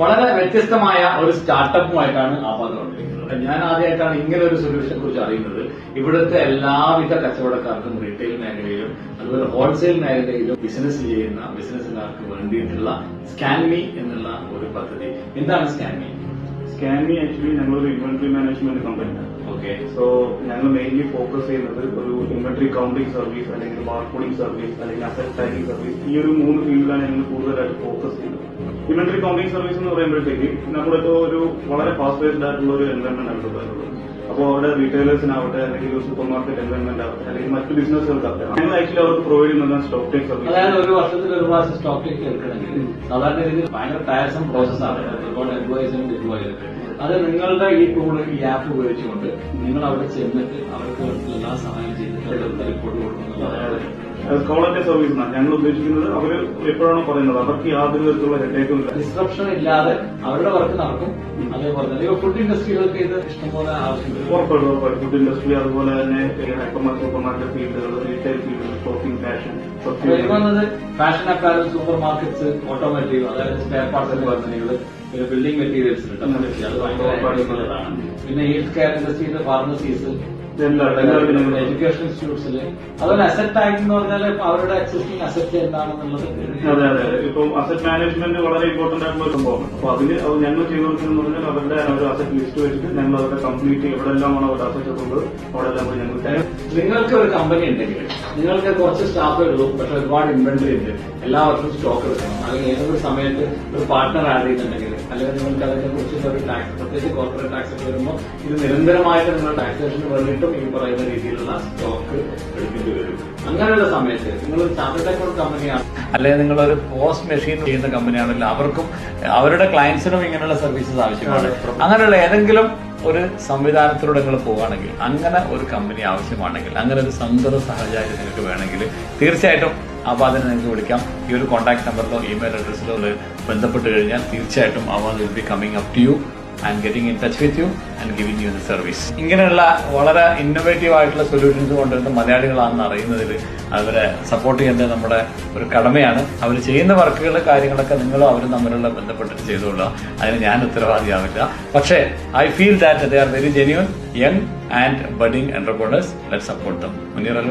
വളരെ വ്യത്യസ്തമായ ഒരു സ്റ്റാർട്ടപ്പുമായിട്ടാണ് ആപാദ വന്നിരിക്കുന്നത്. ഞാൻ ആദ്യമായിട്ടാണ് ഇങ്ങനെ ഒരു സൊല്യൂഷനെ കുറിച്ച് അറിയുന്നത്. ഇവിടുത്തെ എല്ലാവിധ കച്ചവടക്കാർക്കും റീറ്റെയിൽ മേഖലയിലും അതുപോലെ ഹോൾസെയിൽ മേഖലയിലും ബിസിനസ് ചെയ്യുന്ന ബിസിനസ്സുകാർക്ക് വേണ്ടിയിട്ടുള്ള സ്കാൻമി എന്നുള്ള ഒരു പദ്ധതി. എന്താണ് സ്കാൻമി സ്കാൻമി ആക്ച്വലി ഞങ്ങളൊരു ഇൻവെന്ററി മാനേജ്മെന്റ് കമ്പനിയാണ് ഓക്കെ സോ ഞങ്ങൾ മെയിൻലി ഫോക്കസ് ചെയ്യുന്നത് ഒരു ഇൻവെന്ററി കൗണ്ടിംഗ് സർവീസ് അല്ലെങ്കിൽ ബാർക്കോഡിംഗ് സർവീസ് അല്ലെങ്കിൽ അസറ്റ് ടാഗിംഗ് സർവീസ് ഈ ഒരു മൂന്ന് ഫീൽഡിലാണ് ഞങ്ങൾ കൂടുതലായിട്ട് ഫോക്കസ് ചെയ്യുന്നത്. ഇൻവെന്ററി കൗണ്ടിംഗ് സർവീസ് എന്ന് പറയുമ്പോഴത്തേക്ക് നമ്മളിപ്പോ ഒരു വളരെ ഫാസ്റ്റ് ബേസ്ഡ് ആയിട്ടുള്ള ഒരു എൻവയോൺമെന്റ് ആണ് ഉള്ളത് അപ്പോൾ അവിടെ റീറ്റെയിലേഴ്സിനാവട്ടെ അല്ലെങ്കിൽ സൂപ്പർ മാർക്കറ്റ് എൻവയൺമെന്റ് ആവട്ടെ അല്ലെങ്കിൽ മറ്റ് ബിസിനസ്സുകൾക്കാവട്ടെ ഞങ്ങൾ ആക്ച്വലി അവർക്ക് പ്രൊവൈഡ് ചെയ്യുന്ന സ്റ്റോക്ക് ടേക്ക് സർവീസ് അതായത് ഒരു വർഷത്തിൽ ഒരു പ്രാവശ്യം സ്റ്റോക്കിലേക്ക് എടുക്കണമെങ്കിൽ സാധാരണ രീതിയിൽ ഭയങ്കര ടയർസം പ്രോസസ്സാണ് ഒരുപാട് എംപ്ലോയീസിനും ഡിപ്ലോയ് അത് നിങ്ങളുടെ ഈ ടൂൾ ഈ ആപ്പ് ഉപയോഗിച്ചുകൊണ്ട് നിങ്ങൾ അവിടെ ചെന്നിട്ട് അവർക്ക് എല്ലാ സഹായം ചെയ്തിട്ട് റിപ്പോർട്ട് കൊടുക്കുന്നത് കോളത്തെ സർവീസ് എന്നാണ് ഞങ്ങൾ ഉദ്ദേശിക്കുന്നത് അവർ എപ്പോഴാണോ പറയുന്നത്. അവർക്ക് യാതൊരു വിധത്തിലുള്ള ഹെഡേക്കും ഇല്ല. ഡിസ്ട്രപ്ഷൻ ഇല്ലാതെ അവരുടെ വർക്ക് നടക്കും. അതേപോലെ തന്നെ ഫുഡ് ഇൻഡസ്ട്രികൾക്ക് ഇത് ഇഷ്ടംപോലെ ആവശ്യമില്ല ഉറപ്പായിട്ടും ഉറപ്പായിട്ടും. ഫുഡ് ഇൻഡസ്ട്രി അതുപോലെ തന്നെ ഹൈപ്പർ മാർക്കറ്റ് സൂപ്പർ മാർക്കറ്റ് ഫീൽഡുകൾ റീറ്റെയിൽ ഫീൽഡുകൾ ഷോപ്പിംഗ് ഫാഷൻ വന്നത് fashion apparel super markets automotive അതായത് സ്പെയർ പാർട്സ് കമ്പനികൾ പിന്നെ ബിൽഡിംഗ് മെറ്റീരിയൽസ് അത് ഭയങ്കര പിന്നെ ഹെൽത്ത് കെയർ ഇൻഡസ്ട്രിയിലെ ഫാർമസീസ് എഡ്യൂക്കേഷൻ ഇൻസ്റ്റിറ്റ്യൂട്ട്സിൽ അതുപോലെ അസറ്റ് ടാഗ് എന്ന് പറഞ്ഞാൽ അവരുടെ എക്സിസ്റ്റിംഗ് അസറ്റ് എന്താണെന്നുള്ളത് അതെ അതെ ഇപ്പം അസറ്റ് മാനേജ്മെന്റ് വളരെ ഇമ്പോർട്ടന്റ് ആയിട്ടുള്ള ഒരു സംഭവമാണ്. അപ്പൊ അതിന് അത് ഞങ്ങൾ ചെയ്തു കൊടുക്കുന്നത് പറഞ്ഞാൽ അവരുടെ ഒരു അസറ്റ് ലിസ്റ്റ് വെച്ചിട്ട് ഞങ്ങൾ അവരുടെ കംപ്ലീറ്റ് എവിടെല്ലാമാണ് അവരുടെ അസറ്റ് ഉള്ളത് അവിടെ എല്ലാം ഞങ്ങൾ നിങ്ങൾക്ക് ഒരു കമ്പനി ഉണ്ടെങ്കിൽ നിങ്ങൾക്ക് കുറച്ച് സ്റ്റാഫ് ഉള്ളൂ പക്ഷെ ഒരുപാട് ഇൻവെന്ററി ഉണ്ട്. എല്ലാ വർഷവും സ്റ്റോക്ക് എടുക്കണം. അല്ലെങ്കിൽ ഏതൊരു സമയത്ത് ഒരു പാർട്ണർ ആഡ് ചെയ്യുന്നുണ്ടെങ്കിൽ അല്ലെങ്കിൽ നിങ്ങൾക്ക് അതിനെ കുറിച്ചുള്ള ഒരു ടാക്സ് പ്രത്യേകിച്ച് കോർപ്പറേറ്റ് ടാക്സ് ഒക്കെ വരുമ്പോൾ ഇത് നിരന്തരമായിട്ട് നിങ്ങൾ ടാക്സേഷന് വേണ്ടിയിട്ടും ഈ പറയുന്ന രീതിയിലുള്ള സ്റ്റോക്ക് എടുക്കേണ്ടി വരും. അങ്ങനെയുള്ള സമയത്ത് നിങ്ങൾ ചാർട്ടേഡ് അക്കൗണ്ട് കമ്പനിയാണ് അല്ലെങ്കിൽ നിങ്ങളൊരു പോസ്റ്റ് മെഷീൻ ചെയ്യുന്ന കമ്പനിയാണെങ്കിൽ അവർക്കും അവരുടെ ക്ലയൻസിനും ഇങ്ങനെയുള്ള സർവീസസ് ആവശ്യമാണ്. അങ്ങനെയുള്ള ഏതെങ്കിലും ഒരു സംവിധാനത്തിലൂടെ നിങ്ങൾ പോവുകയാണെങ്കിൽ അങ്ങനെ ഒരു കമ്പനി ആവശ്യമാണെങ്കിൽ അങ്ങനെ ഒരു സന്തത സാഹചര്യം നിങ്ങൾക്ക് വേണമെങ്കിൽ തീർച്ചയായിട്ടും അപ്പോൾ അതിനെ നിങ്ങൾക്ക് വിളിക്കാം. ഈ ഒരു കോൺടാക്ട് നമ്പറിലോ ഇമെയിൽ അഡ്രസ്സിലോ ബന്ധപ്പെട്ട് കഴിഞ്ഞാൽ തീർച്ചയായിട്ടും അവ will be coming up to you and getting in touch with you and giving you the service ഇങ്ങനെയുള്ള വളരെ ഇന്നോവേറ്റീവ് ആയിട്ടുള്ള സൊല്യൂഷൻസ് കൊണ്ടുവരുന്ന മലയാളികളാണെന്ന് അറിയുന്നതിൽ അവരെ സപ്പോർട്ട് ചെയ്യേണ്ടത് നമ്മുടെ ഒരു കടമയാണ്. അവർ ചെയ്യുന്ന വർക്കുകൾ കാര്യങ്ങളൊക്കെ നിങ്ങളും അവരും തമ്മിലുള്ള ബന്ധപ്പെട്ടിട്ട് ചെയ്തോളുക അതിന് ഞാൻ ഉത്തരവാദിയാവില്ല. പക്ഷേ I feel that they are very genuine young and budding entrepreneurs let support them Muneer Al